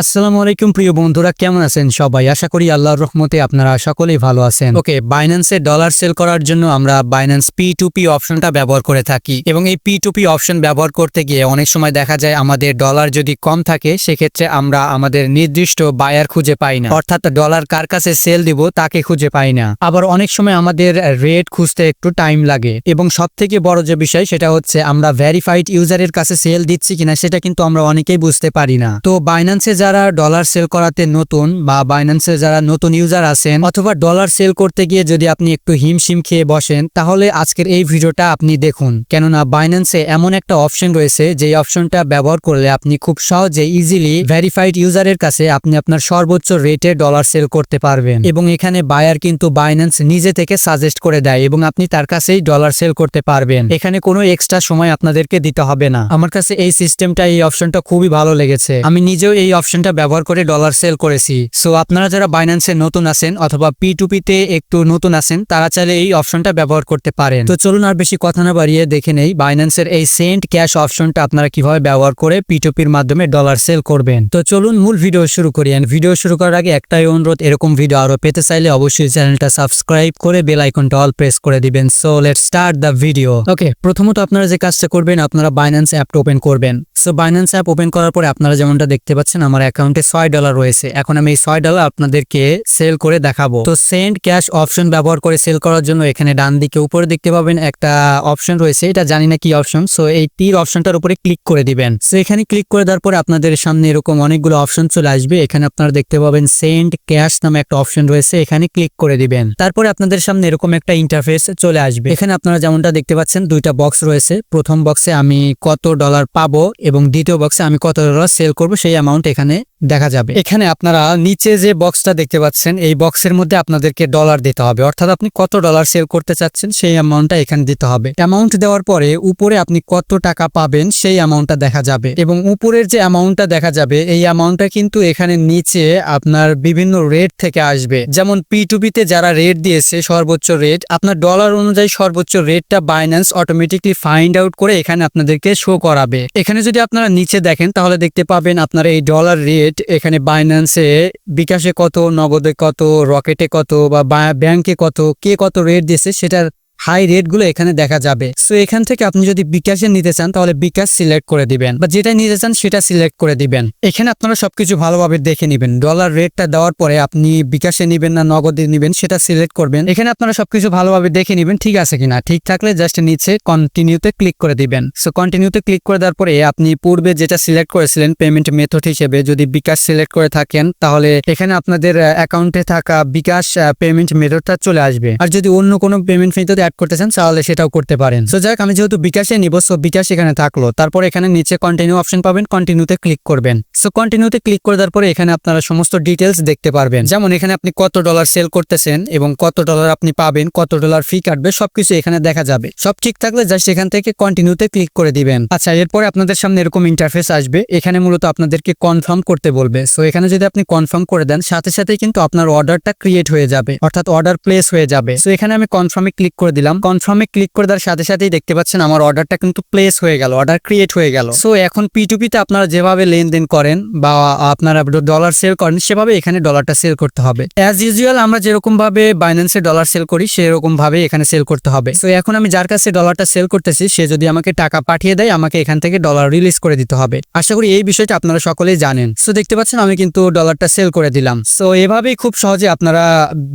আসসালামু আলাইকুম প্রিয় বন্ধুরা, কেমন আছেন সবাই? আশা করি আল্লাহর রহমতে আপনারা সকলেই ভালো আছেন। ওকে বাইন্যান্সে ডলার সেল করার জন্য আমরা বাইন্যান্স পি টু পি অপশনটা ব্যবহার করে থাকি। এবং এই পি টু পি অপশন ব্যবহার করতে গিয়ে অনেক সময় দেখা যায় আমাদের ডলার যদি কম থাকে, সেক্ষেত্রে আমরা আমাদের নির্দিষ্ট বায়ার খুঁজে পাই না। অর্থাৎ ডলার কার কাছে সেল দিব, তাকে খুঁজে পাই না। আবার অনেক সময় আমাদের রেট খুঁজতে একটু টাইম লাগে। এবং সব থেকে বড় যে বিষয়, সেটা হচ্ছে আমরা ভেরিফাইড ইউজারের কাছে সেল দিচ্ছি কিনা, সেটা কিন্তু আমরা অনেকেই বুঝতে পারি না। তো বাইন্যান্সে যারা ডলার সেল করাতে নতুন বা বাইন্যান্সে যারা নতুন ইউজার আছেন অথবা ডলার সেল করতে গিয়ে যদি আপনি একটু হিমশিম খেয়ে বসেন, তাহলে আজকের এই ভিডিওটা আপনি দেখুন। কেননা বাইন্যান্সে এমন একটা অপশন রয়েছে যে অপশনটা ব্যবহার করলে আপনি খুব সহজে ইজিলি ভেরিফাইড ইউজারের কাছে আপনি আপনার সর্বোচ্চ রেটে ডলার সেল করতে পারবেন। এবং এখানে বায়ার কিন্তু বাইন্যান্স নিজে থেকে সাজেস্ট করে দেয় এবং আপনি তার কাছেই ডলার সেল করতে পারবেন। এখানে কোনো এক্সট্রা সময় আপনাদেরকে দিতে হবে না। আমার কাছে এই সিস্টেমটা এই অপশনটা খুবই ভালো লেগেছে। আমি নিজেও এই অপশনটা ব্যবহার করে ডলার সেল করেছি। সো আপনারা যারা বাইন্যান্সে নতুন আছেন অথবা পি টু পিতে একটু নতুন আছেন, তারা চাইলে এই অপশনটা ব্যবহার করতে পারেন। তো চলুন আর বেশি কথা না বাড়িয়ে দেখে নেই বাইন্যান্সের এই সেন্ট ক্যাশ অপশনটা আপনারা কীভাবে ব্যবহার করে পি টু পির মাধ্যমে ডলার সেল করবেন। তো চলুন মূল ভিডিও শুরু করি। ভিডিও শুরু করার আগে একটাই অনুরোধ, এরকম ভিডিও আরও পেতে চাইলে অবশ্যই চ্যানেলটা সাবস্ক্রাইব করে বেল আইকনটা অল প্রেস করে দিবেন। So let start the video okay প্রথমত আপনারা যে কাজটা করবেন, আপনারা বাইন্যান্স অ্যাপটা ওপেন করবেন। সো বাইন্যান্স অ্যাপ ওপেন করার পরে আপনারা যেমনটা দেখতে পাচ্ছেন, আমার অ্যাকাউন্টে ছয় ডলার রয়েছে। এখন আমি এই ছয় ডলার আপনাদেরকে সেল করে দেখাবো। তো সেন্ড ক্যাশ অপশন ব্যবহার করে সেল করার জন্য এখানে ডান দিকে উপরে দেখতে পাবেন একটা অপশন রয়েছে। এটা জানি না কি অপশন সো এই তীর অপশনটার উপরে ক্লিক করে দিবেন। সো এখানে ক্লিক করে দেওয়ার পরে আপনাদের সামনে এরকম অনেকগুলো অপশন চলে আসবে। এখানে আপনারা দেখতে পাবেন সেন্ড ক্যাশ নামে একটা অপশন রয়েছে। এখানে ক্লিক করে দিবেন। তারপরে আপনাদের সামনে এরকম একটা ইন্টারফেস চলে আসবে। এখানে আপনারা যেমনটা দেখতে পাচ্ছেন, দুইটা বক্স রয়েছে। প্রথম বক্সে আমি কত ডলার পাবো এবং দ্বিতীয় বক্সে আমি কত ডলার সেল করব, সেই অ্যামাউন্ট এখানে ね、দেখা যাবে। এখানে আপনারা নিচে যে বক্সটা দেখতে পাচ্ছেন, এই বক্সের মধ্যে আপনাদেরকে ডলার দিতে হবে। অর্থাৎ আপনি কত ডলার সেল করতে চাচ্ছেন, সেই অ্যামাউন্টটা এখানে দিতে হবে। অ্যামাউন্ট দেওয়ার পরে উপরে আপনি কত টাকা পাবেন, সেই অ্যামাউন্টটা দেখা যাবে। এবং উপরের যে অ্যামাউন্টটা দেখা যাবে, এই অ্যামাউন্টটা কিন্তু এখানে নিচে আপনার বিভিন্ন রেট থেকে আসবে। যেমন পি টু তে যারা রেট দিয়েছে, সর্বোচ্চ রেট আপনার ডলার অনুযায়ী সর্বোচ্চ রেটটা বাইন্যান্স অটোমেটিকলি ফাইন্ড আউট করে এখানে আপনাদেরকে শো করাবে। এখানে যদি আপনারা নিচে দেখেন, তাহলে দেখতে পাবেন আপনার এই ডলার রেট এখানে বাইন্যান্সে বিকাশে কত, নগদে কত রকেটে কত বা বা- ব্যাংকে কত, কে কত রেট দিয়েছে সেটার হাই রেটগুলো এখানে দেখা যাবে। সো এখান থেকে আপনি যদি বিকাশে নিতে চান, তাহলে বিকাশ সিলেক্ট করে দিবেন। বা যেটা নিতে চান, সেটা সিলেক্ট করে দিবেন। এখানে আপনারা সবকিছু ভালোভাবে দেখে নেবেন। ডলার রেটটা দেওয়ার পরে আপনি বিকাশে নিবেন না, নগদে নিবেন, সেটা সিলেক্ট করবেন। এখানে আপনারা সবকিছু ভালোভাবে দেখে নেবেন, ঠিক আছে কিনা? ঠিক থাকলে জাস্ট নিচে কন্টিনিউতে ক্লিক করে দিবেন। সো কন্টিনিউতে ক্লিক করে দেওয়ার পরে আপনি পূর্বে যেটা সিলেক্ট করেছিলেন পেমেন্ট মেথড হিসেবে যদি বিকাশ সিলেক্ট করে থাকেন, তাহলে এখানে আপনাদের অ্যাকাউন্টে থাকা বিকাশ পেমেন্ট মেথডটা চলে আসবে। আর যদি অন্য কোনো পেমেন্ট মেথড অ্যাড করতে চান তাহলে সেটাও করতে পারেন। সো যাক, আমি যেহেতু বিকাশে নিব সো বিকাশ এখানে থাকল। তারপর এখানে নিচে কন্টিনিউ অপশন পাবেন কন্টিনিউতে ক্লিক করবেন। সো কন্টিনিউতে ক্লিক করে দেওয়ার পরে এখানে আপনারা সমস্ত ডিটেলস দেখতে পারবেন। যেমন এখানে আপনি কত ডলার সেল করতেছেন এবং কত ডলার আপনি পাবেন, কত ডলার ফি কাটবে, সবকিছু এখানে দেখা যাবে। সব ঠিক থাকলে জাস্ট এখান থেকে কন্টিনিউতে ক্লিক করে দিবেন। আচ্ছা এরপরে আপনাদের সামনে এরকম ইন্টারফেস আসবে। এখানে মূলত আপনাদেরকে কনফার্ম করতে বলবে। সো এখানে যদি আপনি কনফার্ম করে দেন, সাথে সাথে কিন্তু আপনার অর্ডারটা ক্রিয়েট হয়ে যাবে, অর্থাৎ অর্ডার প্লেস হয়ে যাবে। সো এখানে আমি কনফার্মে ক্লিক করে কনফার্মে ক্লিক করে দেওয়ার সাথে সাথেই দেখতে পাচ্ছেন আমার অর্ডারটা কিন্তু প্লেস হয়ে গেল অর্ডার ক্রিয়েট হয়ে গেল। সো এখন পি টু পিতে আপনারা যেভাবে লেনদেন করেন বা আপনারা ডলার সেল করেন, সেভাবে এখানে ডলারটা সেল করতে হবে। অ্যাজ ইউজুয়াল আমরা যেরকম ভাবে বাইন্যান্সে ডলার সেল করি সেরকম ভাবে এখানে সেল করতে হবে। সো এখন আমি যার কাছে ডলারটা সেল করতেছি, সে যদি আমাকে টাকা পাঠিয়ে দেয়, আমাকে এখান থেকে ডলার রিলিজ করে দিতে হবে। আশা করি এই বিষয়টা আপনারা সকলেই জানেন। সো দেখতে পাচ্ছেন আমি কিন্তু ডলারটা সেল করে দিলাম। সো এভাবেই খুব সহজে আপনারা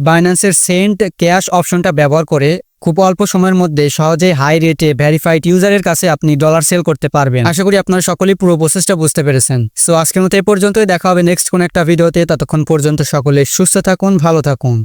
বাইন্যান্সের সেন্ট ক্যাশ অপশনটা ব্যবহার করে খুব অল্প সময়ের মধ্যে সহজে হাই রেটে ভেরিফাইড ইউজারের কাছে আপনি ডলার সেল করতে পারবেন। আশা করি আপনারা সকলেই পুরো প্রসেসটা বুঝতে পেরেছেন। সো আজকের মতো এ পর্যন্তই। দেখা হবে নেক্সট কোন একটা ভিডিওতে। ততক্ষণ পর্যন্ত সকলে সুস্থ থাকুন, ভালো থাকুন।